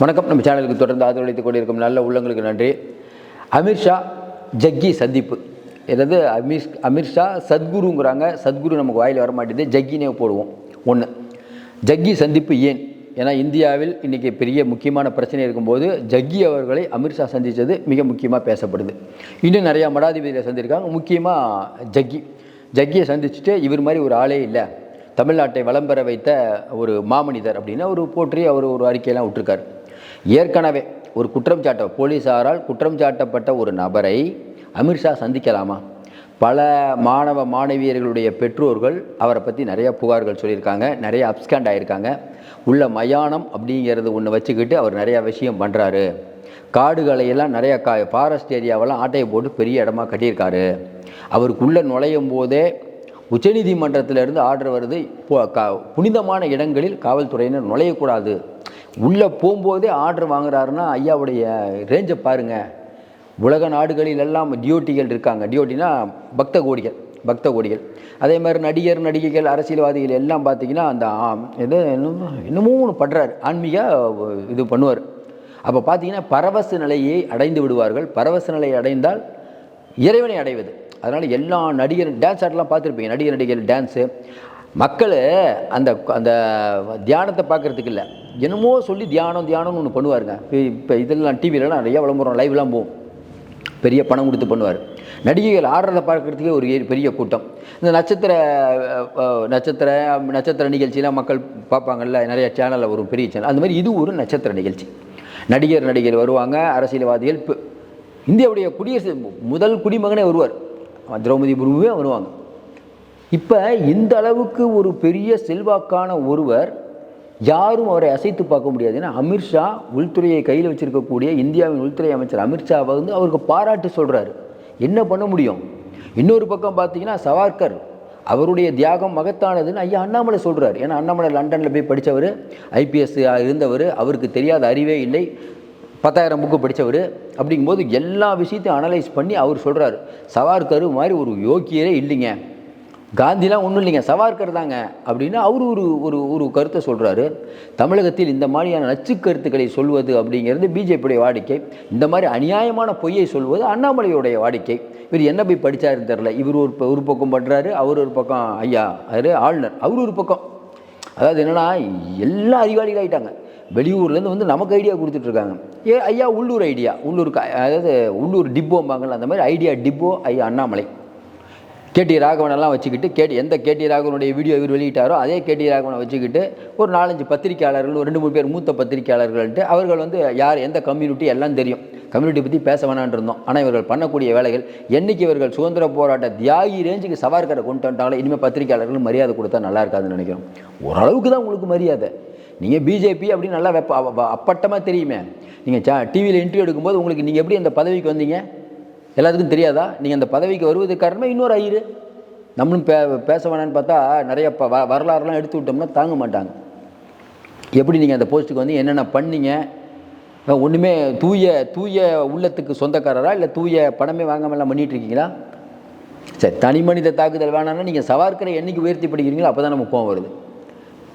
வணக்கம். நம்ம சேனலுக்கு தொடர்ந்து ஆதரவளித்துக் கொண்டிருக்கும் நல்ல உள்ளங்களுக்கு நன்றி. அமித்ஷா ஜக்கி சந்திப்பு. எதாவது அமிஷ் அமித்ஷா சத்குருங்கிறாங்க. சத்குரு நமக்கு வாயில் வர மாட்டேது ஜக்கினே போடுவோம். ஒன்று ஜக்கி சந்திப்பு ஏன்? ஏன்னா இந்தியாவில் இன்றைக்கி பெரிய முக்கியமான பிரச்சனை இருக்கும்போது ஜக்கி அவர்களை அமித்ஷா சந்தித்தது மிக முக்கியமாக பேசப்படுது. இன்னும் நிறையா மடாதிபதிகளை சந்திருக்காங்க. முக்கியமாக ஜக்கி. ஜக்கியை சந்திச்சுட்டு இவர் மாதிரி ஒரு ஆளே இல்லை. தமிழ்நாட்டை வளம் பெற வைத்த ஒரு மாமனிதர் அப்படின்னு அவர் போற்றி அவர் ஒரு அறிக்கையெல்லாம் விட்டுருக்காரு. ஏற்கனவே ஒரு குற்றம் சாட்ட போலீஸாரால் குற்றம் சாட்டப்பட்ட ஒரு நபரை அமித்ஷா சந்திக்கலாமா? பல மாணவ மாணவியர்களுடைய பெற்றோர்கள் அவரை பற்றி நிறைய புகார்கள் சொல்லியிருக்காங்க நிறைய அப்ஸ்கேண்ட் ஆகியிருக்காங்க உள்ள மயானம் அப்படிங்கிறது ஒன்று வச்சுக்கிட்டு அவர் நிறையா விஷயம் பண்ணுறாரு காடுகளை எல்லாம் நிறைய கா ஃபாரஸ்ட் ஏரியாவெல்லாம் ஆட்டையை போட்டு பெரிய இடமா கட்டியிருக்காரு. அவருக்குள்ளே நுழையும் போதே உச்சநீதிமன்றத்திலிருந்து ஆர்டர் வருது. இப்போ புனிதமான இடங்களில் காவல்துறையினர் நுழையக்கூடாது. உள்ளே போகும்போதே ஆர்டர் வாங்குறாருன்னா ஐயாவுடைய ரேஞ்சை பாருங்கள் உலக நாடுகளில் எல்லாம் டியோட்டிகள் இருக்காங்க. டியோட்டினா பக்த கோடிகள் பக்த கோடிகள். அதே மாதிரி நடிகர் நடிகைகள் அரசியல்வாதிகள் எல்லாம் பார்த்தீங்கன்னா அந்த இது எது என்னமோ ஒன்று படுறாரு ஆன்மீக இது பண்ணுவார். அப்போ பார்த்தீங்கன்னா பரவச நிலையை அடைந்து விடுவார்கள். பரவச நிலையை அடைந்தால் இறைவனை அடைவது. அதனால் எல்லா நடிகர் டான்ஸ் ஆடலாம் பார்த்துருப்பீங்க. நடிகர் நடிகர் டான்ஸு மக்கள் அந்த அந்த தியானத்தை பார்க்குறதுக்கு இல்லை. என்னமோ சொல்லி தியானம் தியானம்னு ஒன்று பண்ணுவாருங்க. இப்போ இதெல்லாம் டிவிலலாம் நிறையா விளம்பரம் லைவ்லாம் போகும். பெரிய பணம் கொடுத்து பண்ணுவார். நடிகைகள் ஆடுறத பார்க்குறதுக்கே ஒரு பெரிய கூட்டம். இந்த நட்சத்திர நட்சத்திர நட்சத்திர நிகழ்ச்சியெலாம் மக்கள் பார்ப்பாங்கல்ல நிறைய சேனலில் வரும் பெரிய சேனல் அந்த மாதிரி இது ஒரு நட்சத்திர நிகழ்ச்சி. நடிகர் நடிகர் வருவாங்க அரசியல்வாதிகள் இந்தியாவுடைய குடியரசு முதல் குடிமகனே வருவார். திரௌபதி முர்முவே வருவாங்க. இப்போ இந்த அளவுக்கு ஒரு பெரிய செல்வாக்கான ஒருவர் யாரும் அவரை அசைத்து பார்க்க முடியாது. ஏன்னா அமித்ஷா உள்துறையை கையில் வச்சிருக்கக்கூடிய இந்தியாவின் உள்துறை அமைச்சர் அமித்ஷா வந்து அவருக்கு பாராட்டு சொல்கிறாரு என்ன பண்ண முடியும்? இன்னொரு பக்கம் பார்த்தீங்கன்னா சவார்கர் அவருடைய தியாகம் மகத்தானதுன்னு ஐயா அண்ணாமலை சொல்கிறார் ஏன்னா அண்ணாமலை லண்டனில் போய் படித்தவர் ஐபிஎஸ் இருந்தவர் அவருக்கு தெரியாத அறிவே இல்லை. பத்தாயிரம் புக்கு படித்தவர் அப்படிங்கும்போது எல்லா விஷயத்தையும் அனலைஸ் பண்ணி அவர் சொல்கிறாரு சவார்கர் மாதிரி ஒரு யோக்கியரே இல்லைங்க. காந்திலாம் ஒன்றும் இல்லைங்க சவார்கர் தாங்க அப்படின்னு அவர் ஒரு ஒரு ஒரு கருத்தை சொல்கிறாரு தமிழகத்தில் இந்த மாதிரியான நச்சு கருத்துக்களை சொல்வது அப்படிங்கிறது பிஜேபியுடைய வாடிக்கை. இந்த மாதிரி அநியாயமான பொய்யை சொல்வது அண்ணாமலையுடைய வாடிக்கை. இவர் என்ன போய் படித்தாருன்னு தெரில இவர் ஒரு ஒரு பக்கம் பண்ணுறாரு அவர் ஒரு பக்கம் ஐயா அவர் ஆளுநர் அவர் ஒரு பக்கம். அதாவது என்னன்னா எல்லா அறிவாளிகள் ஆகிட்டாங்க வெளியூர்லேருந்து வந்து நமக்கு ஐடியா கொடுத்துட்ருக்காங்க ஏ ஐயா உள்ளூர் ஐடியா உள்ளூர் அதாவது உள்ளூர் டிப்போம்பாங்கல்ல அந்த மாதிரி ஐடியா டிப்போ ஐயா அண்ணாமலை. கேடி ராகவனெல்லாம் வச்சுக்கிட்டு கேடி எந்த கேடி ராகவனுடைய வீடியோ இவர் வெளியிட்டாரோ அதே கேடி ராகவனை வச்சுக்கிட்டு ஒரு நாலஞ்சு பத்திரிக்கையாளர்கள் ஒரு ரெண்டு மூணு பேர் மூத்த பத்திரிகையாளர்கள்ட்டு அவர்கள் வந்து யார் எந்த கம்யூனிட்டி எல்லாம் தெரியும். கம்யூனிட்டி பற்றி பேச வேணான்னு இருந்தோம். ஆனால் இவர்கள் பண்ணக்கூடிய வேலைகள் என்றைக்கு இவர்கள் சுதந்திர போராட்ட தியாகி ரேஞ்சுக்கு சவார்கரை கொண்டு வந்துட்டாங்களோ இனிமேல் பத்திரிகையாளர்கள் மரியாதை கொடுத்தா நல்லா இருக்காதுன்னு நினைக்கிறோம். ஓரளவுக்கு தான் உங்களுக்கு மரியாதை. நீங்கள் பிஜேபி அப்படின்னு நல்லா வெப்ப அப்பட்டமாக தெரியுமே. நீங்கள் சா டிவியில் இன்டர்வியூ எடுக்கும்போது உங்களுக்கு நீங்கள் எப்படி அந்த பதவிக்கு வந்தீங்க? எல்லாத்துக்கும் தெரியாதா? நீங்கள் அந்த பதவிக்கு வருவது காரணமே இன்னொரு ஐயரு. நம்மளும் பே பேச வேணான்னு பார்த்தா நிறைய ப வ- வரலாறுலாம் எடுத்து விட்டோம்னா தாங்க மாட்டாங்க. எப்படி நீங்கள் அந்த போஸ்ட்டுக்கு வந்து என்னென்ன பண்ணீங்க? ஒன்றுமே தூய தூய உள்ளத்துக்கு சொந்தக்காரரா? இல்லை தூய பணமே வாங்காமலாம் பண்ணிட்டு இருக்கீங்களா சரி தனி மனித தாக்குதல் வேணாம்னா நீங்கள் சவார்க்கரை என்றைக்கு உயர்த்தி படிக்கிறீங்களோ? அப்போ தான் நமக்கு கோவம் வருது.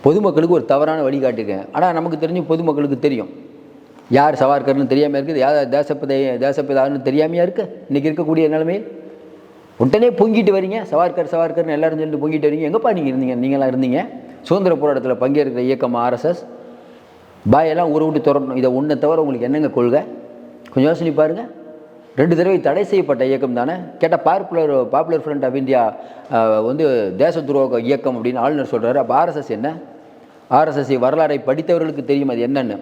பொதுமக்களுக்கு ஒரு தவறான வழிகாட்டிருக்கேன் ஆனால் நமக்கு தெரிஞ்சு பொதுமக்களுக்கு தெரியும். யார் சவார்கர்னு தெரியாமல் இருக்குது? யார் தேசப்பிதை தேசப்பிதான்னு தெரியாமையா இருக்கு? இன்றைக்கி இருக்கக்கூடிய நிலைமையில்? உடனே பொங்கிட்டு வரீங்க. சவார்கர் சவார்கர்னு எல்லாரும் சொல்லிட்டு பொங்கிட்டு வரீங்க. எங்கப்பா நீங்கள் இருந்தீங்க? நீங்களாம் இருந்தீங்க? சுதந்திர போராட்டத்தில் பங்கேற்கிற இயக்கம் ஆர்எஸ்எஸ் பாயெல்லாம் ஊரை விட்டு திறக்கணும். இதை ஒன்றை தவிர உங்களுக்கு என்னங்க கொள்கை? கொஞ்சம் யோசனை பாருங்கள் ரெண்டு தடவை தடை செய்யப்பட்ட இயக்கம் தானே? கேட்டால் popular popular front of India வந்து தேச துரோக இயக்கம் அப்படின்னு ஆளுநர் சொல்கிறாரு அப்போ ஆர்எஸ்எஸ் என்ன? ஆர்எஸ்எஸ் வரலாறை படித்தவர்களுக்கு தெரியும். அது என்னன்னு?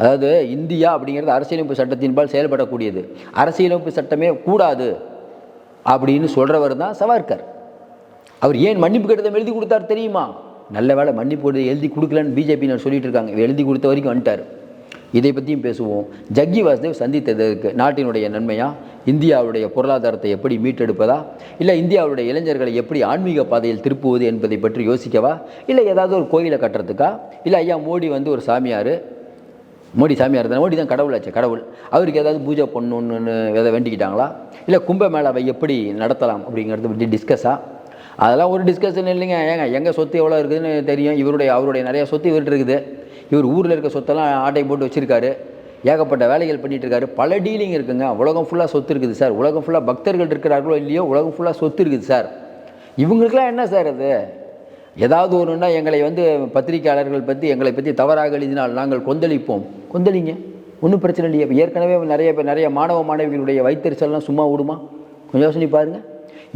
அதாவது இந்தியா அப்படிங்கிறது அரசியலமைப்பு சட்டத்தின்பால் செயல்படக்கூடியது. அரசியலமைப்பு சட்டமே கூடாது அப்படின்னு சொல்கிறவர் தான் சவார்கர். அவர் ஏன் மன்னிப்பு கடிதம் எழுதி கொடுத்தார் தெரியுமா? நல்ல வேலை மன்னிப்பு கடிதம் எழுதி கொடுக்கலன்னு பிஜேபியினர் சொல்லிட்டு இருக்காங்க. எழுதி கொடுத்த வரைக்கும் வந்துட்டார். இதை பற்றியும் பேசுவோம். ஜக்கி வாசுதேவ் சந்தித்ததற்கு நாட்டினுடைய நன்மையா? இந்தியாவுடைய பொருளாதாரத்தை எப்படி மீட்டெடுப்பதா? இல்லை இந்தியாவுடைய இளைஞர்களை எப்படி ஆன்மீக பாதையில் திருப்புவது என்பதை பற்றி யோசிக்கவா? இல்லை ஏதாவது ஒரு கோயிலை கட்டுறதுக்கா? இல்லை ஐயா மோடி வந்து ஒரு சாமியார் மோடி சாமியார் தானே மோடி தான் கடவுளாச்சு கடவுள். அவருக்கு ஏதாவது பூஜை பண்ணணுன்னு எதை வேண்டிக்கிட்டாங்களா? இல்லை கும்ப மேளாவை எப்படி நடத்தலாம் அப்படிங்கிறது பற்றி டிஸ்கஸாக அதெல்லாம் ஒரு டிஸ்கஷன் இல்லைங்க. ஏங்க எங்கள் சொத்து எவ்வளோ இருக்குதுன்னு தெரியும். இவருடைய அவருடைய நிறைய சொத்து இவர்கிட்ட இருக்குது. இவர் ஊரில் இருக்க சொத்தெல்லாம் ஆட்டை போட்டு வச்சுருக்காரு. ஏகப்பட்ட வேலைகள் பண்ணிகிட்டு இருக்காரு பல டீலிங் இருக்குங்க. உலகம் ஃபுல்லாக சொத்து இருக்குது சார் உலகம் ஃபுல்லாக பக்தர்கள் இருக்கிறார்களோ இல்லையோ உலகம் ஃபுல்லாக சொத்து இருக்குது சார் இவங்களுக்கெல்லாம் என்ன சார் அது? ஏதாவது ஒன்றுன்னா எங்களை வந்து பத்திரிக்கையாளர்கள் பற்றி எங்களை பற்றி தவறாக எழுதினால் நாங்கள் கொந்தளிப்போம். கொந்தளிங்க. ஒன்றும் பிரச்சனை இல்லையே. ஏற்கனவே நிறைய பேர் நிறைய மாணவ மாணவிகளுடைய வைத்தறிச்சல்லாம் சும்மா விடுமா கொஞ்சம் யோசனை பாருங்க.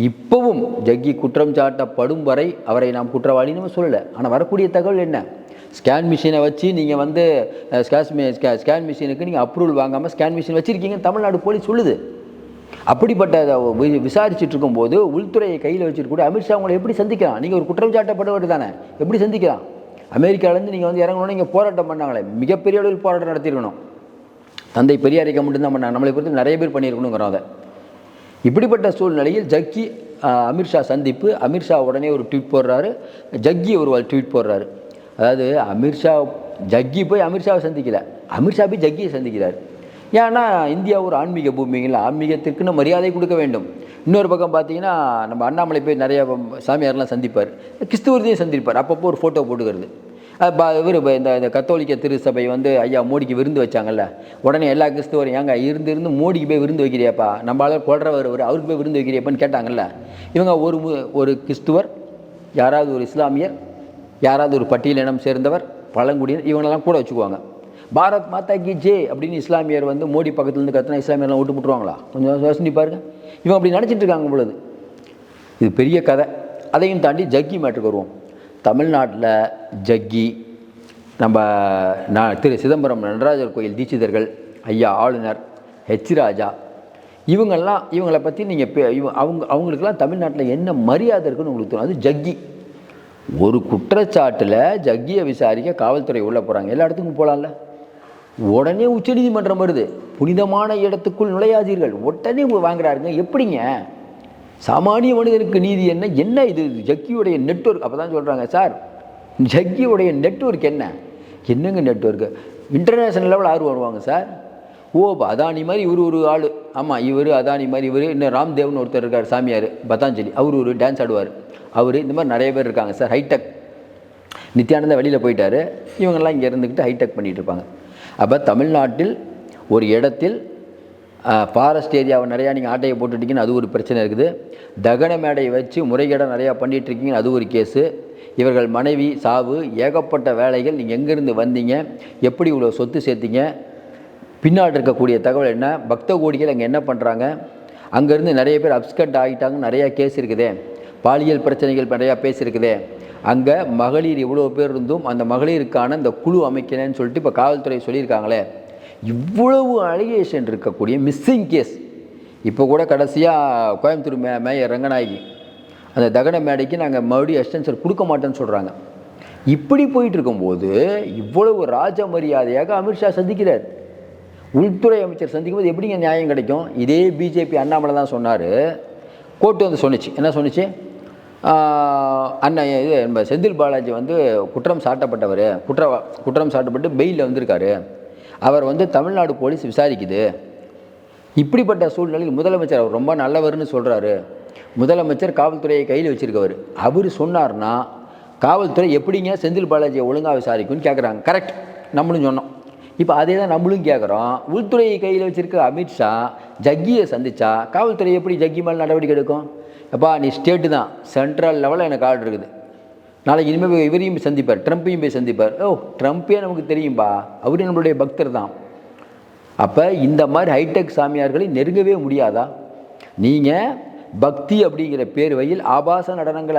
இப்போவும் ஜக்கி குற்றம் சாட்டப்படும் வரை அவரை நாம் குற்றவாளின்னு சொல்லலை. ஆனால் வரக்கூடிய தகவல் என்ன? ஸ்கேன் மிஷினை வச்சு நீங்கள் வந்து ஸ்கேஸ் ஸ்கேன் மிஷினுக்கு நீங்கள் அப்ரூவல் வாங்காமல் ஸ்கேன் மிஷின் வச்சுருக்கீங்க தமிழ்நாடு போலீஸ் சொல்லுது. அப்படிப்பட்ட வி- விசாரிச்சுட்டு இருக்கும்போது உள்துறையை கையில் வச்சுட்டு கூட அமித்ஷா உங்களை எப்படி சந்திக்கலாம்? நீங்கள் ஒரு குற்றம் சாட்டப்பட்டவர் தானே. எப்படி சந்திக்கலாம்? அமெரிக்காவிலேருந்து நீங்கள் வந்து இறங்கணும்னு இங்கே போராட்டம் பண்ணாங்களே. மிகப்பெரிய அளவில் போராட்டம் நடத்தியிருக்கணும். தந்தை பெரியாரிக்க மட்டும்தான் பண்ணாங்க. நம்மளை பொறுத்து நிறைய பேர் பண்ணியிருக்கணுங்கிறோம் அதை. இப்படிப்பட்ட சூழ்நிலையில் ஜக்கி அமித்ஷா சந்திப்பு அமித்ஷா உடனே ஒரு ட்வீட் போடுறாரு. ஜக்கி ஒரு ட்வீட் போடுறாரு. அதாவது அமித்ஷா ஜக்கி போய் அமித்ஷாவை சந்திக்கல. அமித்ஷா போய் ஜக்கியை சந்திக்கிறார். ஏன்னா இந்தியா ஒரு ஆன்மீக பூமிங்களா? ஆன்மீகத்திற்குன்னு மரியாதை கொடுக்க வேண்டும். இன்னொரு பக்கம் பார்த்தீங்கன்னா நம்ம அண்ணாமலை போய் நிறைய சாமியார்லாம் சந்திப்பார். கிறிஸ்துவத்தையும் சந்திப்பார். அப்பப்போ ஒரு ஃபோட்டோ போட்டுக்கிறது. இவர் இந்த இந்த கத்தோலிக்க திருச்சபை வந்து ஐயா மோடிக்கு விருந்து வச்சாங்கல்ல? உடனே எல்லா கிறிஸ்துவரும் ஏங்க இருந்து இருந்து மோடிக்கு போய் விருந்து வைக்கிறியாப்பா? நம்மளால் கொள்றவர் அவர் அவருக்கு போய் விருந்து வைக்கிறியப்பான்னு கேட்டாங்கல்ல? இவங்க ஒரு மு- ஒரு கிறிஸ்துவர் யாராவது ஒரு இஸ்லாமியர் யாராவது ஒரு பட்டியலினம் சேர்ந்தவர் பழங்குடியினர் இவங்களெல்லாம் கூட வச்சுக்குவாங்க. பாரத் மாதா கி ஜே அப்படின்னு இஸ்லாமியர் வந்து மோடி பக்கத்துலேருந்து கத்துனா இஸ்லாமியர்லாம் விட்டு முட்டுருவாங்களா கொஞ்சம் யோசனை பாருங்க. இவங்க அப்படி நினச்சிட்டு இருக்காங்க பொழுது. இது பெரிய கதை. அதையும் தாண்டி ஜக்கி மேட்டுக்கு வருவோம். தமிழ்நாட்டில் ஜக்கி நம்ம நான் திரு சிதம்பரம் நடராஜர் கோயில் தீட்சிதர்கள் ஐயா ஆளுநர் ஹெச் ராஜா இவங்கெல்லாம் இவங்களை பற்றி நீங்கள் பே இவங்க அவங்க அவங்களுக்கெல்லாம் தமிழ்நாட்டில் என்ன மரியாதை இருக்குன்னு உங்களுக்கு தோணும்? அது ஜக்கி. ஒரு குற்றச்சாட்டில் ஜக்கியை விசாரிக்க காவல்துறை உள்ளே போகிறாங்க எல்லா இடத்துக்கும் போகலாம்ல உடனே உச்சநீதிமன்றம் வருது. புனிதமான இடத்துக்குள் நுழையாதீர்கள். உடனே வாங்குறாருங்க. எப்படிங்க? சாமானிய மனிதனுக்கு நீதி என்ன? என்ன இது? ஜக்கியுடைய நெட்வொர்க். அப்போ தான் சொல்கிறாங்க சார் ஜக்கியுடைய நெட்ஒர்க் என்ன? என்னங்க நெட்ஒர்க்கு இன்டர்நேஷனல் லெவல் ஆர்வம் வருவாங்க சார். ஓ அதானி மாதிரி இவர் ஒரு ஆள். ஆமாம் இவர் அதானி மாதிரி இவர். இன்னும் ராம்தேவ்னு ஒருத்தர் இருக்கார் சாமியார் பத்தாஞ்சலி அவர் ஒரு டான்ஸ் ஆடுவார். அவர் இந்த மாதிரி நிறைய பேர் இருக்காங்க சார். ஹைடெக் நித்யானந்தா வெளியில் போயிட்டார். இவங்கெல்லாம் இங்கே இருந்துக்கிட்டு ஹைடெக் பண்ணிகிட்டு இருப்பாங்க. அப்போ தமிழ்நாட்டில் ஒரு இடத்தில் ஃபாரஸ்ட் ஏரியாவை நிறையா நீங்கள் ஆட்டையை போட்டுட்டீங்கன்னு அது ஒரு பிரச்சனை இருக்குது. தகன மேடையை வச்சு முறைகேடாக நிறையா பண்ணிகிட்ருக்கீங்கன்னு அது ஒரு கேஸு. இவர்கள் மனைவி சாவு ஏகப்பட்ட வேலைகள் நீங்கள் எங்கேருந்து வந்தீங்க? எப்படி இவ்வளோ சொத்து சேர்த்தீங்க? பின்னாடி இருக்கக்கூடிய தகவல் என்ன? பக்த கோடிகள் அங்கே என்ன பண்ணுறாங்க அங்கேருந்து நிறைய பேர் அப்ஸ்கட் ஆகிட்டாங்க நிறையா கேஸ் இருக்குதே. பாலியல் பிரச்சனைகள் நிறையா பேசியிருக்குதே. அங்கே மகளிர் இவ்வளோ பேர் இருந்தும் அந்த மகளிருக்கான இந்த குழு அமைக்கிறேன்னு சொல்லிட்டு இப்போ காவல்துறை சொல்லியிருக்காங்களே. இவ்வளவு அலிகேஷன் இருக்கக்கூடிய மிஸ்ஸிங் கேஸ் இப்போ கூட கடைசியாக கோயம்புத்தூர் மே மேயர் ரங்கநாயகி அந்த தகன மேடைக்கு நாங்கள் மறுபடியும் எக்ஸ்டென்ஷன் கொடுக்க மாட்டேன்னு சொல்கிறாங்க இப்படி போயிட்டு இருக்கும்போது இவ்வளவு ராஜ மரியாதையாக அமித்ஷா சந்திக்கிறார். உள்துறை அமைச்சர் சந்திக்கும் போது எப்படிங்க நியாயம் கிடைக்கும்? இதே பிஜேபி அண்ணாமலை தான் சொன்னார். கோர்ட்டு வந்து சொன்னுச்சு. என்ன சொன்னுச்சு? அண்ணன் இது நம்ம செந்தில் பாலாஜி வந்து குற்றம் சாட்டப்பட்டவர். குற்ற குற்றம் சாட்டப்பட்டு பெயிலில் வந்திருக்காரு. அவர் வந்து தமிழ்நாடு போலீஸ் விசாரிக்குது. இப்படிப்பட்ட சூழ்நிலையில் முதலமைச்சர் அவர் ரொம்ப நல்லவர்னு சொல்கிறாரு முதலமைச்சர் காவல்துறையை கையில் வச்சிருக்கவர். அவர் சொன்னார்னா காவல்துறை எப்படிங்க செந்தில் பாலாஜியை ஒழுங்காக விசாரிக்கும்னு கேட்குறாங்க கரெக்ட் நம்மளும் சொன்னோம். இப்போ அதே தான் நம்மளும் கேட்குறோம் உள்துறையை கையில் வச்சுருக்க அமித்ஷா ஜக்கியை சந்திச்சா காவல்துறை எப்படி ஜக்கி மேலே நடவடிக்கை எடுக்கும்? அப்பா நீ ஸ்டேட்டு தான். சென்ட்ரல் லெவலில் எனக்கு ஆர்டர் இருக்குது. நாளைக்கு இனிமேல் இவரையும் போய் சந்திப்பார் ட்ரம்ப்பையும் போய் சந்திப்பார். ஓ ட்ரம்ப்பே நமக்கு தெரியும்பா? அவரு நம்மளுடைய பக்தர் தான். அப்போ இந்த மாதிரி ஹைடெக் சாமியார்களை நெருங்கவே முடியாதா? நீங்கள் பக்தி அப்படிங்கிற பேர் வகையில் ஆபாச நடனங்கள்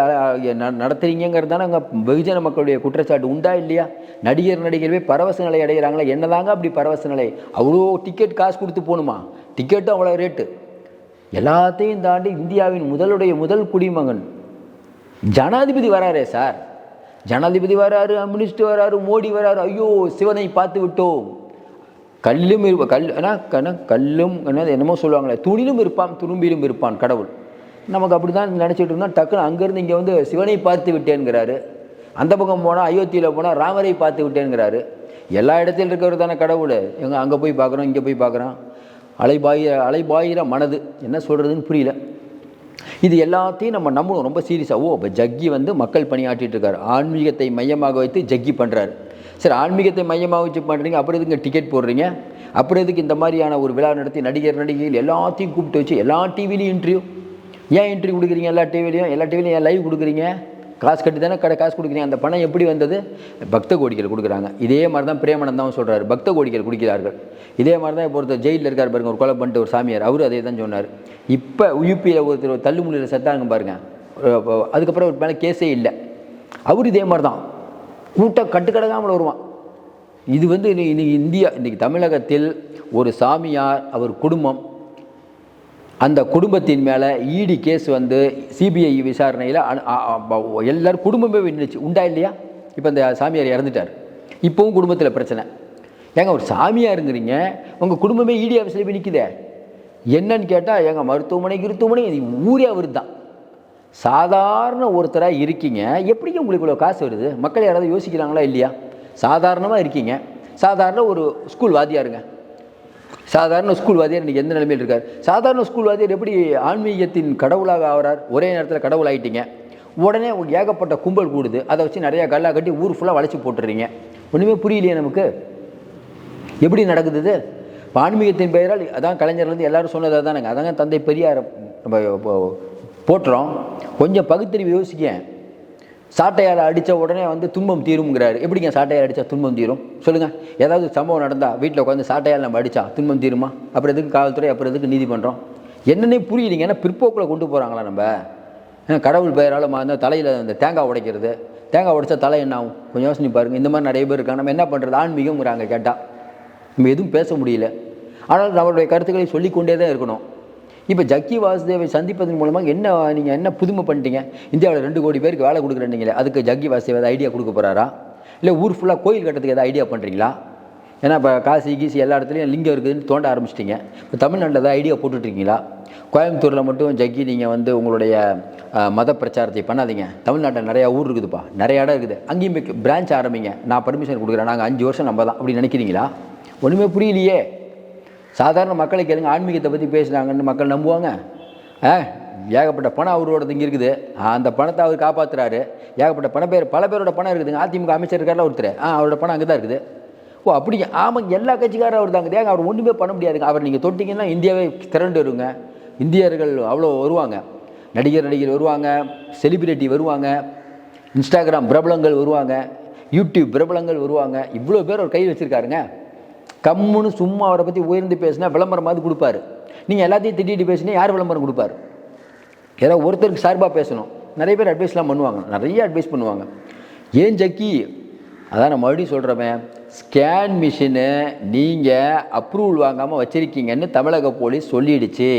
நடத்துறீங்கிறது தானே அங்கே வெகுஜன மக்களுடைய குற்றச்சாட்டு உண்டா இல்லையா? நடிகர் நடிகர்வே பரவச நிலை அடைகிறாங்களா? என்னதாங்க அப்படி பரவச நிலை? அவ்வளோ டிக்கெட் காசு கொடுத்து போகணுமா? டிக்கெட்டும் அவ்வளோ ரேட்டு எல்லாத்தையும் தாண்டி இந்தியாவின் முதலுடைய முதல் குடிமகன். ஜனாதிபதி வராரே சார். ஜனாதிபதி வராரு மினிஸ்டர் வராரு மோடி வராரு ஐயோ சிவனை பார்த்து விட்டோம். கல்லும் இருப்ப கல் ஆனால் கல்லும் என்னமோ சொல்லுவாங்களே துணிலும் இருப்பான் துரும்பிலும் இருப்பான் கடவுள். நமக்கு அப்படி தான் நினச்சிட்டு இருந்தோம் டக்குன்னு அங்கேருந்து இங்கே வந்து சிவனை பார்த்து விட்டேன்கிறாரு. அந்த பக்கம் போனால் அயோத்தியில் போனால் ராமரை பார்த்து விட்டேன்கிறாரு. எல்லா இடத்துல இருக்கிறது தானே கடவுள். எங்கே அங்கே போய் பார்க்குறோம் இங்கே போய் பார்க்குறோம் அலைபாயிர அலைபாயிர மனது. என்ன சொல்கிறதுன்னு புரியல. இது எல்லாத்தையும் நம்ம நம்பணும். ரொம்ப சீரியஸாக ஓ இப்போ ஜக்கி வந்து மக்கள் பணியாற்றிட்டு இருக்காரு. ஆன்மீகத்தை மையமாக வைத்து ஜக்கி பண்ணுறாரு சரி ஆன்மீகத்தை மையமாக வச்சு பண்ணுறீங்க அப்புறம் எதுக்கு டிக்கெட் போடுறீங்க? அப்புறம் எதுக்கு இந்த மாதிரியான ஒரு விழா நடத்தி நடிகர் நடிகைகள் எல்லாத்தையும் கூப்பிட்டு வச்சு எல்லா டிவிலையும் இன்டர்வியூ ஏன் இன்டர்வியூ கொடுக்குறீங்க? எல்லா டிவிலையும் எல்லா டிவிலையும் ஏன் லைவ் கொடுக்குறீங்க? காசு கட்டி தானே கடை காசு கொடுக்குறீங்க? அந்த பணம் எப்படி வந்தது? பக்த கோடிகள் கொடுக்குறாங்க. இதே மாதிரி தான் பிரேமானந்தாவும் சொல்கிறார் பக்த கோடிகள் குடிக்கிறார்கள். இதே மாதிரி தான் இப்போ ஒருத்தர் ஜெயிலில் இருக்கார் பாருங்கள் ஒரு கொலை பண்ணிட்டு ஒரு சாமியார். அவரும் அதே தான் சொன்னார். இப்போ யூபியில் ஒருத்தர் தள்ளுமுள்ளியில் செத்தாங்க பாருங்க. அதுக்கப்புறம் ஒரு மேலே கேஸே இல்லை. அவர் இதே மாதிரி தான் கூட்டம் கட்டுக்கடங்காமல் வருவான். இது வந்து இன்னைக்கு இன்னைக்கு இந்தியா இன்னைக்கு தமிழகத்தில் ஒரு சாமியார் அவர் குடும்பம் அந்த குடும்பத்தின் மேலே இடி கேஸ் வந்து சிபிஐ விசாரணையில் எல்லாரும் குடும்பமே நின்றுச்சு உண்டா இல்லையா? இப்போ இந்த சாமியார் இறந்துட்டார். இப்போவும் குடும்பத்தில் பிரச்சனை. ஏங்க ஒரு சாமியாருங்கிறீங்க உங்கள் குடும்பமே இடி ஆஃபீஸில் போய் நிற்குதே என்னன்னு கேட்டால் எங்கள் மருத்துவமனை கிருத்துவமனை ஊரே அவர் தான் சாதாரண ஒருத்தராக இருக்கீங்க. எப்படிங்க உங்களுக்கு இவ்வளோ காசு வருது? மக்கள் யாராவது யோசிக்கிறாங்களா இல்லையா? சாதாரணமாக இருக்கீங்க. சாதாரண ஒரு ஸ்கூல் வாத்தியாருங்க. சாதாரண ஸ்கூல் வாத்தியார் இன்றைக்கி எந்த நிலைமையில் இருக்கார்? சாதாரண ஸ்கூல்வாதியர் எப்படி ஆன்மீகத்தின் கடவுளாக ஆகிறார் ஒரே நேரத்தில் கடவுள் ஆகிட்டீங்க உடனே உங்களுக்கு ஏகப்பட்ட கும்பல் கூடுது. அதை வச்சு நிறையா கல்லா கட்டி ஊர் ஃபுல்லாக வளைச்சி போட்டுறீங்க. ஒன்றுமே புரியலையே நமக்கு. எப்படி நடக்குது ஆன்மீகத்தின் பெயரால் அதான் கலைஞர்லேருந்து எல்லோரும் சொன்னதாக தானேங்க அதாங்க தந்தை பெரியார் நம்ம போட்டுறோம் கொஞ்சம் பகுத்தறிவு யோசிக்க சாட்டையால் அடித்த உடனே வந்து துன்பம் தீரும்ங்கிறாரு. எப்படிங்க சாட்டையால் அடித்தா துன்பம் தீரும்? சொல்லுங்கள் ஏதாவது சம்பவம் நடந்தால் வீட்டில் உட்காந்து சாட்டையால் நம்ம அடித்தா துன்பம் தீருமா? அப்புறம் எதுக்கு காவல்துறை? அப்புறம் எதுக்கு நீதிமன்றம் என்னன்னே புரியலீங்க. ஏன்னா பிற்போக்கில் கொண்டு போகிறாங்களா நம்ம? ஏன்னா கடவுள் பெயரால் அந்த தலையில் அந்த தேங்காய் உடைக்கிறது. தேங்காய் உடைச்சா தலை என்ன ஆகும்? கொஞ்சம் யோசனை பாருங்கள் இந்த மாதிரி நிறைய பேர் இருக்காங்க. நம்ம என்ன பண்ணுறது ஆன்மீகம்ங்கிறாங்க கேட்டால் நம்ம எதுவும் பேச முடியல. ஆனால் நம்மளுடைய கருத்துக்களை சொல்லிக்கொண்டே தான் இருக்கணும். இப்போ ஜக்கி வாசுதேவை சந்திப்பதன் மூலமாக என்ன நீங்கள் என்ன புதுமை பண்ணிட்டீங்க? இந்தியாவில் ரெண்டு கோடி பேருக்கு வேலை கொடுக்குறீங்களே அதுக்கு ஜக்கி வாசுதேவ் ஏதாவது ஐடியா கொடுக்க போகிறாரா இல்லை ஊர் ஃபுல்லாக கோயில் கட்டுறதுக்கு ஏதாவது ஐடியா பண்ணுறீங்களா ஏன்னா இப்போ காசி கீசி எல்லா இடத்துலையும் லிங்கம் இருக்குதுன்னு தோண்ட ஆரம்பிச்சிட்டிங்க. இப்போ தமிழ்நாட்டில் ஏதாவது ஐடியா போட்டுட்ருக்கீங்களா? கோயம்புத்தூரில் மட்டும் ஜக்கி நீங்கள் வந்து உங்களுடைய மத பிரச்சாரத்தை பண்ணாதீங்க. தமிழ்நாட்டில் நிறையா ஊர் இருக்குதுப்பா. நிறைய இடம் இருக்குது. அங்கேயும் பிரான்ச் ஆரம்பிங்க. நான் பர்மிஷன் கொடுக்குறேன். நாங்கள் அஞ்சு வருஷம் நம்ம தான். அப்படி நினைக்கிறீங்களா? ஒன்றுமே புரியலையே. சாதாரண மக்களை கேளுங்க ஆன்மீகத்தை பற்றி பேசுகிறாங்கன்னு மக்கள் நம்புவாங்க. ஆ ஏகப்பட்ட பணம் அவரோடது இங்கே இருக்குது. அந்த பணத்தை அவர் காப்பாற்றுறாரு ஏகப்பட்ட பண பேர் பல பேரோட பணம் இருக்குதுங்க. அதிமுக அமைச்சர் இருக்காரில் ஒருத்தர். ஆ அவரோட பணம் அங்கே தான் இருக்குது. ஓ அப்படிங்க. ஆமாங்க எல்லா கட்சிக்காரும் அவர் தாங்க ஏங்க அவர் ஒன்றுமே பண்ண முடியாதுங்க. அவர் நீங்கள் தொட்டிங்கன்னா இந்தியாவே திரண்டு வருங்க. இந்தியர்கள் அவ்வளோ வருவாங்க. நடிகர் நடிகர் வருவாங்க. செலிபிரிட்டி வருவாங்க. இன்ஸ்டாகிராம் பிரபலங்கள் வருவாங்க. யூடியூப் பிரபலங்கள் வருவாங்க. இவ்வளோ பேர் அவர் கையில் வச்சுருக்காருங்க. கம்முன்னு சும்மா அவரை பற்றி உயர்ந்து பேசினா விளம்பரமாவது கொடுப்பாரு. நீங்கள் எல்லாத்தையும் திட்டிட்டு பேசினா யார் விளம்பரம் கொடுப்பாரு? ஏதோ ஒருத்தருக்கு சார்பாக பேசணும். நிறைய பேர் அட்வைஸ்லாம் பண்ணுவாங்க. நிறைய அட்வைஸ் பண்ணுவாங்க. ஏன் ஜக்கி? அதான் நான் மறுபடியும் சொல்கிறவன் ஸ்கேன் மிஷினு நீங்கள் அப்ரூவல் வாங்காமல் வச்சுருக்கீங்கன்னு தமிழக போலீஸ் சொல்லிடுச்சு.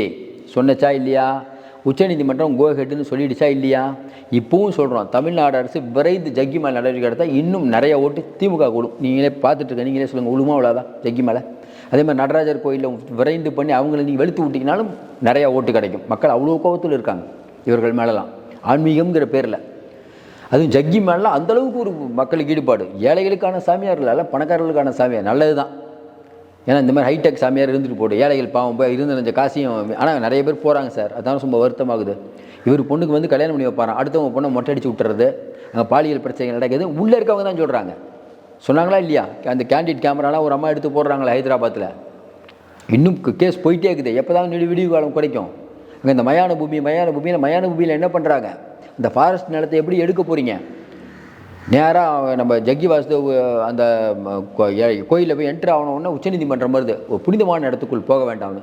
சொன்னச்சா இல்லையா? உச்சநீதிமன்றம் கோஹெட்டுன்னு சொல்லிடுச்சா இல்லையா? இப்பவும் சொல்கிறோம் தமிழ்நாடு அரசு விரைந்து ஜக்கி மேலே நடவடிக்கை எடுத்தால் இன்னும் நிறைய ஓட்டு திமுக கூடும். நீங்களே பார்த்துட்டு இருக்க நீங்களே சொல்லுங்கள் உழுமா அவ்வளோதான் ஜக்கி மேலே? அதே மாதிரி நடராஜர் கோயிலில் விரைந்து பண்ணி அவங்கள நீங்கள் வெளுத்து விட்டிங்கனாலும் நிறையா ஓட்டு கிடைக்கும். மக்கள் அவ்வளோ கோபத்தில் இருக்காங்க இவர்கள் மேலெலாம். ஆன்மீகம்ங்கிற பேரில். அதுவும் ஜக்கி மேலாம் அந்தளவுக்கு ஒரு மக்களுக்கு ஈடுபாடு. ஏழைகளுக்கான சாமியார் இல்லை பணக்காரர்களுக்கான சாமியார் நல்லது தான் ஏன்னா இந்த மாதிரி ஹைடெக் சாமியார் இருந்துட்டு போடு ஏழைகள் பாவம் போய் இருந்து நினைஞ்ச காசையும் ஆனால் நிறைய பேர் போகிறாங்க சார். அதான் ரொம்ப வருத்தமாகுது. இவர் பொண்ணுக்கு வந்து கல்யாணம் பண்ணி வைப்பாராம். அடுத்தவங்க பொண்ணை மொட்டை அடிச்சு விட்டுறது அங்கே பாலியல் பிரச்சனைகள் நடக்குது. உள்ளே இருக்கவங்க தான் சொல்கிறாங்க சொன்னாங்களா இல்லையா? அந்த கேண்டிட் கேமராலாம் ஒரு அம்மா எடுத்து போடுறாங்களே ஹைதராபாத்தில் இன்னும் கேஸ் போயிட்டே இருக்குது. எப்போ தான் நெடு விடிவு காலம் கிடைக்கும்? அங்கே இந்த மயான பூமி மயான பூமியில் மயான பூமியில் என்ன பண்ணுறாங்க இந்த ஃபாரஸ்ட் நிலத்தை எப்படி எடுக்க போகிறீங்க நேராக நம்ம ஜக்கி வாசுதேவ் அந்த கோயிலில் போய் என்ட்ரு ஆகணும்னா உச்சநீதிமன்றம் வருது. ஒரு புனிதமான இடத்துக்குள் போக வேண்டாம்னு.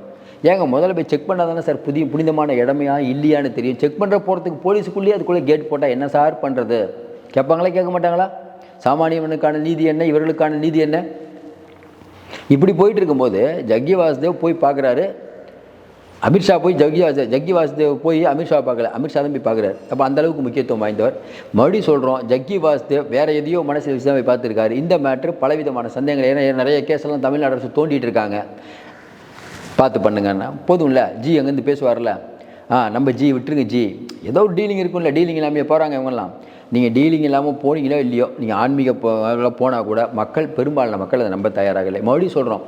ஏங்க முதல்ல போய் செக் பண்ணால் தானே சார் புதிய புனிதமான இடமையா இல்லையான்னு தெரியும். செக் பண்ணுற போகிறதுக்கு போலீஸுக்குள்ளேயே அதுக்குள்ளே கேட் போட்டால் என்ன சார் பண்ணுறது கேட்பாங்களா கேட்க மாட்டாங்களா? சாமானியவனுக்கான நீதி என்ன இவர்களுக்கான நீதி என்ன? இப்படி போயிட்டு இருக்கும்போது ஜக்கி வாசுதேவ் போய் பார்க்குறாரு. அமித்ஷா போய் ஜக்கி வாசு ஜக்கி வாசுதேவ் போய் அமித்ஷா பார்க்கல. அமித்ஷா தான் போய் பார்க்குறாரு. அப்போ அந்த அளவுக்கு முக்கியத்துவம் வாய்ந்தவர். மறுபடியும் சொல்கிறோம் ஜக்கி வாசுதேவ் வேறு எதையோ மனசில் வச்சு தான் போய் பார்த்துருக்காரு. இந்த மேட்ரு பலவிதமான சந்தேகங்கள். ஏன்னா நிறைய கேஸெல்லாம் தமிழ்நாடு அரசு தோண்டிட்டு இருக்காங்க. பார்த்து பண்ணுங்கன்னா போதும்ல? ஜி அங்கேருந்து பேசுவார்ல. ஆ நம்ம ஜி விட்டுருங்க ஜி. ஏதோ ஒரு டீலிங் இருக்கும்ல. டீலிங் இல்லாமல் போகிறாங்க இவங்கெல்லாம். நீங்கள் டீலிங் இல்லாமல் போனீங்களோ இல்லையோ நீங்கள் ஆன்மீக போனால் கூட மக்கள் பெரும்பாலான மக்கள் அதை நம்ப தயாராகலை. மறுபடியும் சொல்கிறோம்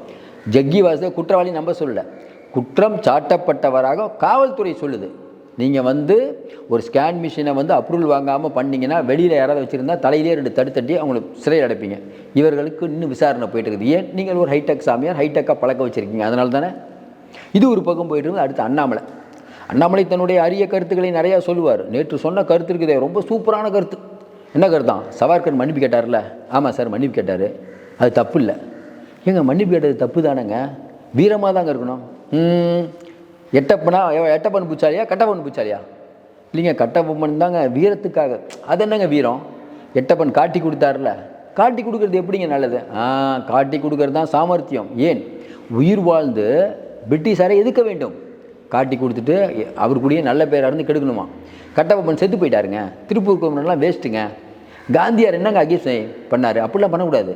ஜக்கி வாசுதேவ் குற்றவாளி நம்ப சொல்லலை. குற்றம் சாட்டப்பட்டவராக காவல்துறை சொல்லுது. நீங்கள் வந்து ஒரு ஸ்கேன் மிஷினை வந்து அப்ரூவல் வாங்காமல் பண்ணிங்கன்னா வெளியில் யாராவது வச்சுருந்தா தலையிலே ரெண்டு தடுத்தட்டி அவங்களுக்கு சிறையில் அடைப்பீங்க. இவர்களுக்கு இன்னும் விசாரணை போயிட்டு இருக்குது. ஏன்? நீங்கள் ஒரு ஹைடெக் சாமியார் ஹைடெக்காக பழக்க வச்சுருக்கீங்க. அதனால தானே? இது ஒரு பக்கம் போயிட்டு அடுத்து அண்ணாமலை. அண்ணாமலை தன்னுடைய அரிய கருத்துக்களை நிறையா சொல்லுவார். நேற்று சொன்ன கருத்து இருக்குதே. ரொம்ப சூப்பரான கருத்து. என்ன கருத்தான் சவார்கர் மன்னிப்பு கேட்டார்ல? ஆமாம் சார் மன்னிப்பு கேட்டார். அது தப்பு இல்லை. ஏங்க மன்னிப்பு கேட்டது தப்பு தானேங்க? வீரமாக தாங்க இருக்கணும். எட்டப்பனா எட்டப்பன் பூச்சாலியா கட்டப்பன் பூச்சாலியா? இல்லைங்க கட்டப்பன் தாங்க வீரத்துக்காக. அது என்னங்க வீரம்? எட்டப்பன் காட்டி கொடுத்தாருல. காட்டி கொடுக்கறது எப்படிங்க நல்லது? ஆ காட்டி கொடுக்கறது தான் சாமர்த்தியம். ஏன்? உயிர் வாழ்ந்து பிரிட்டிஷாரை எதுக்க வேண்டும். காட்டி கொடுத்துட்டு அவர் கூடயே நல்ல பேராக இருந்து கெடுக்கணுமா? கட்டப்பன் செத்து போயிட்டாருங்க. திருப்பூர் குமரன்லாம் வேஸ்ட்டுங்க. காந்தியார் என்னங்க அகேஸ் பண்ணார்? அப்படிலாம் பண்ணக்கூடாது.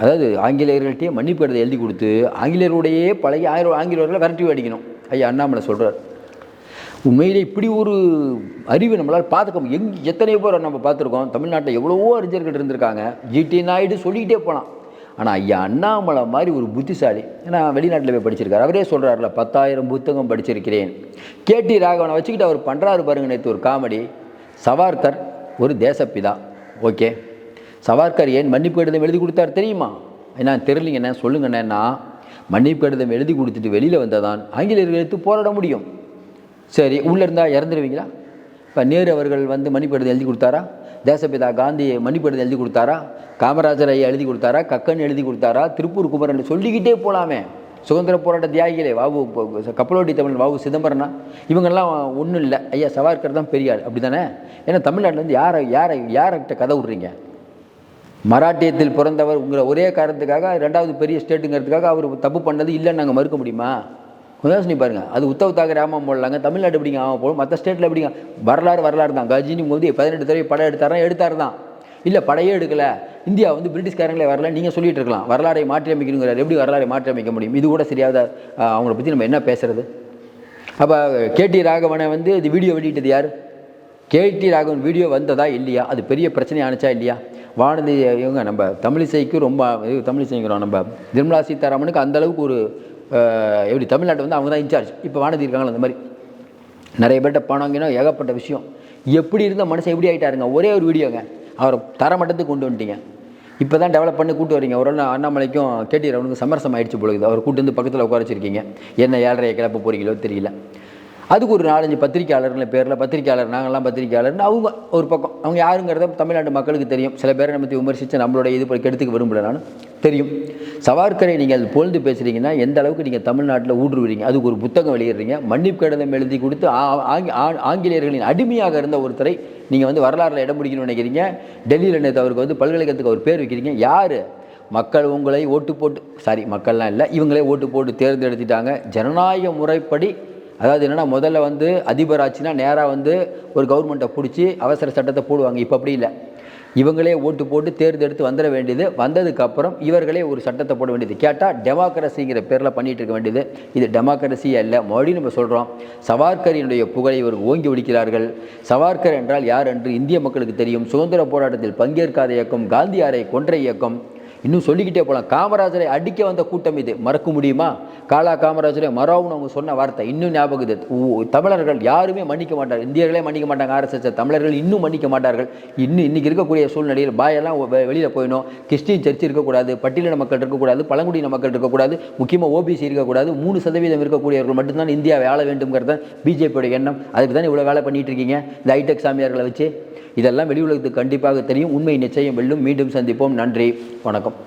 அதாவது ஆங்கிலேயர்கள்ட்டே மன்னிப்பு கடிதம் எழுதி கொடுத்து ஆங்கிலேயருடைய பழகி ஆயிரம் ஆங்கிலேயர்களை விரட்டி அடிக்கணும். ஐயா அண்ணாமலை சொல்கிறார் உண்மையிலே இப்படி ஒரு அறிவு நம்மளால் பார்த்துக்க எங் எத்தனையோ பேர் நம்ம பார்த்துருக்கோம். தமிழ்நாட்டில் எவ்வளவோ அறிஞர்கள் இருந்திருக்காங்க. ஜிடி நாயுடு சொல்லிக்கிட்டே போகலாம் ஆனால் ஐயா அண்ணாமலை மாதிரி ஒரு புத்திசாலி ஏன்னா வெளிநாட்டில் போய் படிச்சிருக்காரு. அவரே சொல்கிறாருல பத்தாயிரம் புத்தகம் படிச்சிருக்கிறேன். கேடி ராகவனை வச்சுக்கிட்டு அவர் பண்ணுறாரு பாருங்க நேற்று ஒரு காமெடி. சவார்கர் ஒரு தேசப்பிதா. ஓகே. சவார்கர் ஏன் மன்னிப்பு கடிதம் எழுதி கொடுத்தார் தெரியுமா? என்ன தெரியலீங்கண்ணே சொல்லுங்கண்ணேன்னா மன்னிப்பு கடிதம் எழுதி கொடுத்துட்டு வெளியில் வந்ததான் ஆங்கிலேயர்கள் எடுத்து போராட முடியும். சரி உள்ளே இருந்தால் இறந்துடுவீங்களா இப்போ நேரு அவர்கள் வந்து மன்னிப்பு கடிதம் எழுதி கொடுத்தாரா? தேசப்பிதா காந்தி மன்னிப்பு கடிதம் எழுதி கொடுத்தாரா? காமராஜர் ஐயா எழுதி கொடுத்தாரா? கக்கன் எழுதி கொடுத்தாரா? திருப்பூர் குமரன் சொல்லிக்கிட்டே போகலாமே சுதந்திர போராட்ட தியாகிகளே வாவு கப்பலோட்டி தமிழ் வாவு சிதம்பரனா? இவங்கெல்லாம் ஒன்றும் இல்லை. ஐயா சவார்கர் தான் பெரிய ஆள் அப்படி தானே ஏன்னா தமிழ்நாட்டிலேருந்து யாரை யாரை யார்கிட்ட கதை விட்றீங்க? மராட்டியத்தில் பிறந்தவர் உங்களை ஒரே காரணத்துக்காக ரெண்டாவது பெரிய ஸ்டேட்டுங்கிறதுக்காக அவர் தப்பு பண்ணது இல்லைன்னு நாங்கள் மறுக்க முடியுமா? கொஞ்சம் யோசனை பாருங்கள் அது உத்தவ் தாக்கரே ஆமாம் போடலாங்க. தமிழ்நாடு எப்படிங்க ஆமாம் போடும்? மற்ற ஸ்டேட்டில் எப்படிங்க? வரலாறு வரலாறு தான். கஜினி மோதி பதினெட்டு தடவை படம் எடுத்தாரா? எடுத்தார் தான். இல்லை படையே எடுக்கலை. இந்தியா வந்து பிரிட்டிஷ்காரங்களே வரல. நீங்கள் சொல்லிட்டு இருக்கலாம். வரலாறை மாற்றி அமைக்கணுங்கிறார். எப்படி வரலாறை மாற்றி அமைக்க முடியும்? இது கூட சரியாத? அவங்கள பற்றி நம்ம என்ன பேசுறது? அப்போ கேடி ராகவனை வந்து இது வீடியோ வெளியிட்டது யார்? கேடி ராகவன் வீடியோ வந்ததா இல்லையா? அது பெரிய பிரச்சனை ஆணுச்சா இல்லையா? வானதி இவங்க நம்ம தமிழிசைக்கு ரொம்ப தமிழிசைங்கிறோம் நம்ம நிர்மலா சீதாராமனுக்கு அந்தளவுக்கு ஒரு எப்படி தமிழ்நாட்டை வந்து அவங்க தான் இன்சார்ஜ் இப்போ வானதி இருக்காங்களா அந்த மாதிரி. நிறைய பேர்கிட்ட பணங்கினா ஏகப்பட்ட விஷயம். எப்படி இருந்த மனுஷன் எப்படி ஆகிட்டாருங்க ஒரே ஒரு வீடியோங்க. அவரை தரமட்டத்துக்கு கொண்டு வந்துட்டீங்க. இப்போ தான் டெவலப் பண்ணி கூட்டு வரீங்க. ஒரு நாள் அண்ணாமலைக்கும் கேட்டி ரவனுக்கு சமரசம் ஆயிடுச்சு பொழுது அவர் கூட்டு வந்து பக்கத்தில் உட்கார வச்சுருக்கீங்க. என்ன ஏழரை கிளப்ப போகிறீங்களோ தெரியல. அதுக்கு ஒரு நாலஞ்சு பத்திரிக்கையாளர்கள் பேரில் பத்திரிக்கையாளர் நாங்கள்லாம் பத்திரிக்கையாளர்னு அவங்க ஒரு பக்கம். அவங்க யாருங்கிறத தமிழ்நாட்டு மக்களுக்கு தெரியும். சில பேரை நம்ம பற்றி விமர்சித்து நம்மளோட இது போய் கெடுத்துக்க விரும்பல நான். தெரியும். சவார்கரை நீங்கள் அது பொழுது பேசுகிறீங்கன்னா எந்த அளவுக்கு நீங்கள் தமிழ்நாட்டில் ஊடுருவீங்க? அதுக்கு ஒரு புத்தகம் வெளியிடுறீங்க. மன்னிப்பு கடிதம் எழுதி கொடுத்து ஆ- ஆ- ஆங்கிலேயர்களின் அடிமையாக இருந்த ஒருத்தரை நீங்கள் வந்து வரலாறுல இடம் பிடிக்கணும்னு நினைக்கிறீங்க. டெல்லியில் நேற்று அவருக்கு வந்து பல்கலைக்கழகத்துக்கு அவர் பேர் வைக்கிறீங்க. யார்? மக்கள் உங்களை ஓட்டு போட்டு சாரி மக்கள்லாம் இல்லை இவங்களே ஓட்டு போட்டு தேர்ந்தெடுத்துட்டாங்க. ஜனநாயக முறைப்படி அதாவது என்னென்னா முதல்ல வந்து அதிபர் ஆச்சுன்னா நேராக வந்து ஒரு கவர்மெண்ட்டை பிடிச்சி அவசர சட்டத்தை போடுவாங்க. இப்போ அப்படி இல்லை. இவங்களே ஓட்டு போட்டு தேர்ந்தெடுத்து வந்துட வேண்டியது. வந்ததுக்கப்புறம் இவர்களே ஒரு சட்டத்தை போட வேண்டியது. கேட்டால் டெமோக்ரஸிங்கிற பேரில் பண்ணிட்டு இருக்க வேண்டியது. இது டெமோக்ரஸியே இல்லை? மறுபடியும் நம்ம சொல்கிறோம் சவார்கரினுடைய புகழை இவர் ஓங்கி ஒழிக்கிறார்கள் சவார்கர் என்றால் யார் என்று இந்திய மக்களுக்கு தெரியும். சுதந்திர போராட்டத்தில் பங்கேற்காத இயக்கம் காந்தியாரை கொன்ற இயக்கம். இன்னும் சொல்லிக்கிட்டே போகலாம் காமராஜரை அடிக்க வந்த கூட்டம் இது. மறக்க முடியுமா? காலா காமராஜரை மறவுன்னு அவங்க சொன்ன வார்த்தை இன்னும் ஞாபகம் இது தமிழர்கள் யாருமே மன்னிக்க மாட்டார் இந்தியர்களே மன்னிக்க மாட்டாங்க. ஆர்எஸ்எஸ் தமிழர்கள் இன்னும் மன்னிக்க மாட்டார்கள். இன்னும் இன்னைக்கு இருக்கக்கூடிய சூழ்நிலையில் பாயெல்லாம் வெளியில் போயிடும் கிறிஸ்டின் சர்ச் இருக்கக்கூடாது பட்டியலின மக்கள் இருக்கக்கூடாது பழங்குடியின மக்கள் இருக்கக்கூடாது முக்கியமாக ஓபிசி இருக்கக்கூடாது. மூணு சதவீதம் இருக்கக்கூடியவர்கள் மட்டும்தான் இந்தியாவை ஆள வேண்டும்ங்கிறது பிஜேபியோட எண்ணம். அதுக்கு தான் இவ்வளோ வேலை பண்ணிட்டு இருக்கீங்க? இந்த ஹைடெக் சாமியார்களை வச்சு இதெல்லாம் வெளி உலகத்துக்கு கண்டிப்பாக தெரியும். உண்மை நிச்சயம் வெல்லும். மீண்டும் சந்திப்போம். நன்றி. வணக்கம்.